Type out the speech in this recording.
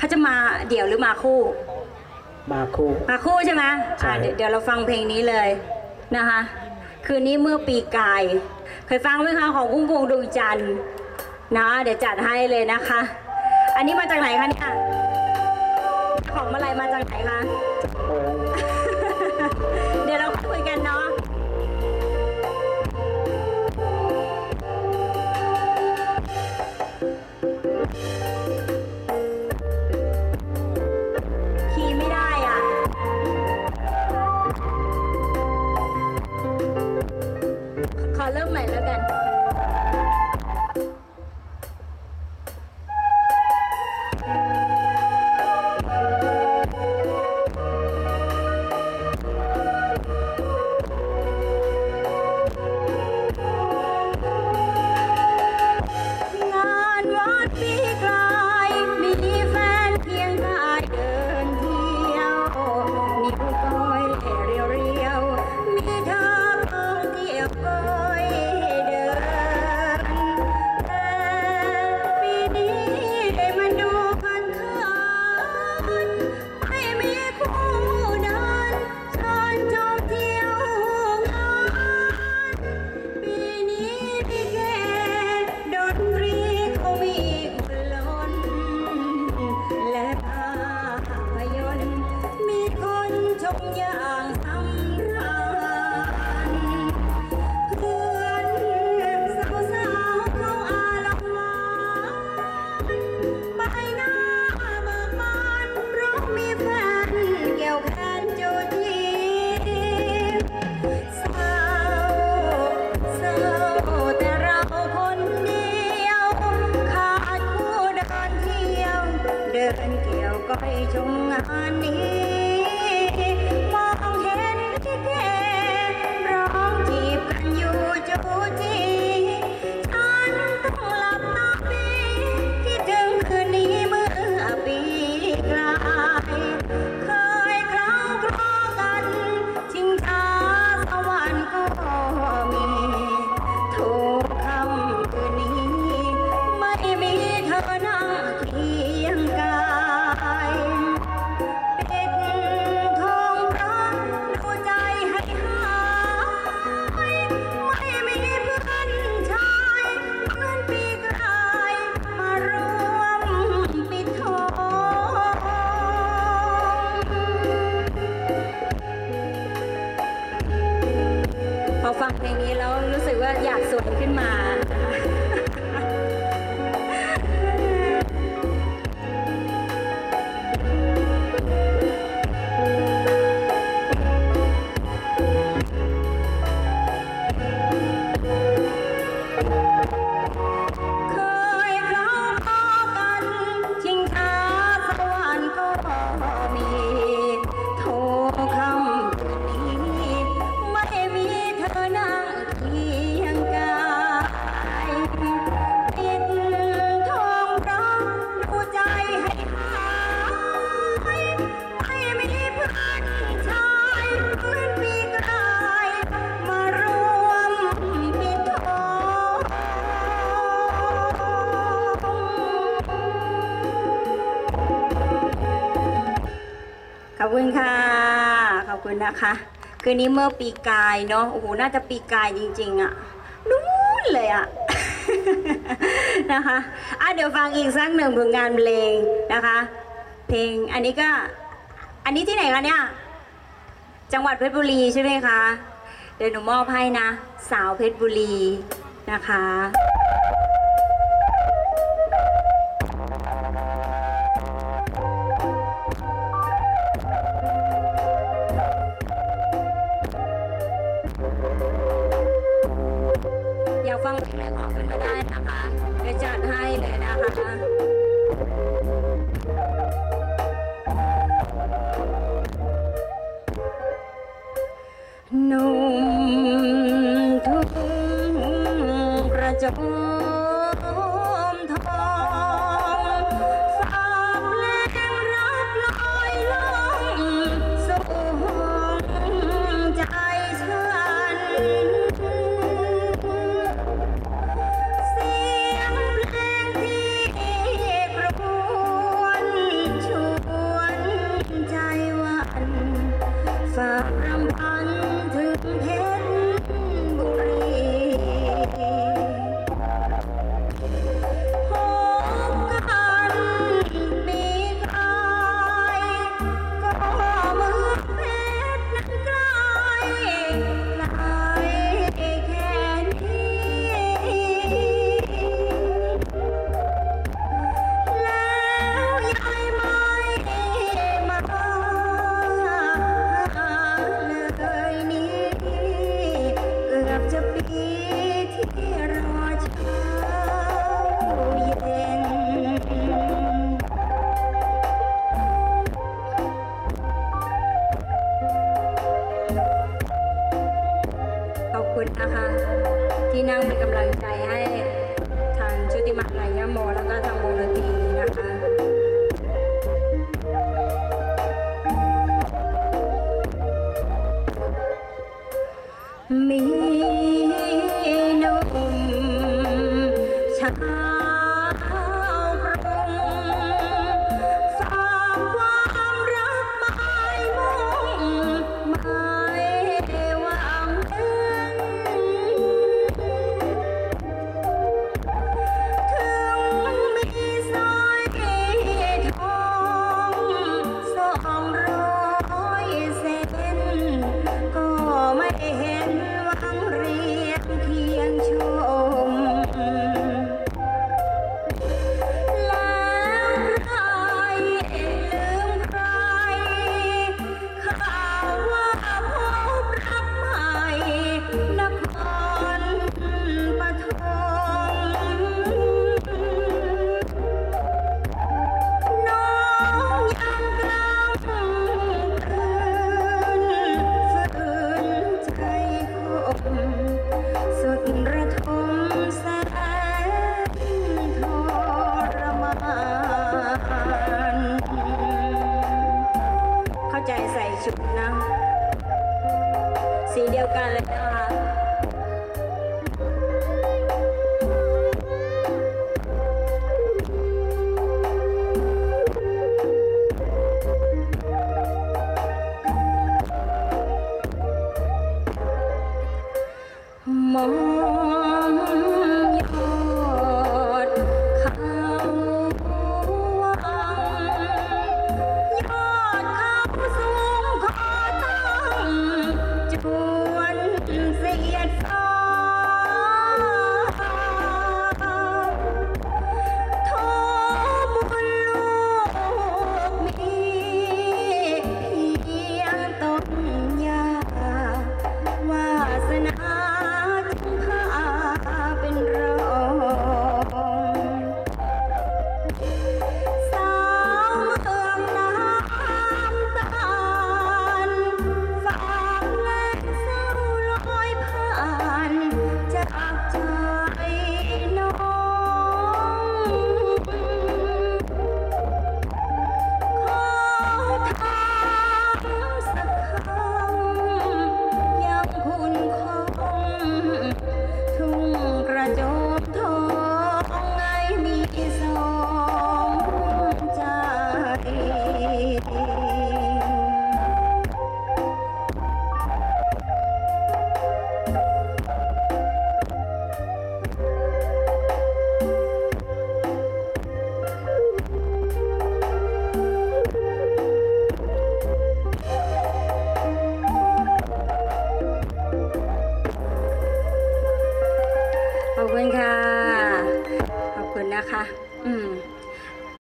เขาจะมาเดี่ยวหรือมาคู่ มาคู่ มาคู่ใช่ไหมใช่ อ่าเดี๋ยวเดี๋ยวเราฟังเพลงนี้เลยนะคะ คืนนี้เมื่อปีกาย เคยฟังไหมคะของกุ้งพวงดวงจันทร์นะเดี๋ยวจัดให้เลยนะคะ อันนี้มาจากไหนคะเนี่ยของมาลายมาจากไหนคะ โอ้ เดี๋ยวเราคุยกันเนาะ ก้อย อยากสวยขึ้นมา อบคุณค่ะ ขอบคุณนะคะ คืนนี้เมื่อปีกายเนาะ โอ้โห น่าจะปีกายจริง ๆอะนู้นเลยอะนะคะอะเดี๋ยวฟังอีกสักหนึ่งผลงานเพลงนะคะ เพลง อันนี้ก็ อันนี้ที่ไหนคะเนี่ย จังหวัดเพชรบุรีใช่ไหมคะ เดี๋ยวหนูมอบให้นะ สาวเพชรบุรีนะคะ อยากฟังเพลงไหนบอกขึ้นมาได้นะคะจะจัดให้เลยนะคะหนุ่มทุ่งกระจก ที่นั่งเป็นกำลังใจให้ทางชุติมานายโมแล้วก็ทางมูลนินะคะมีนมชา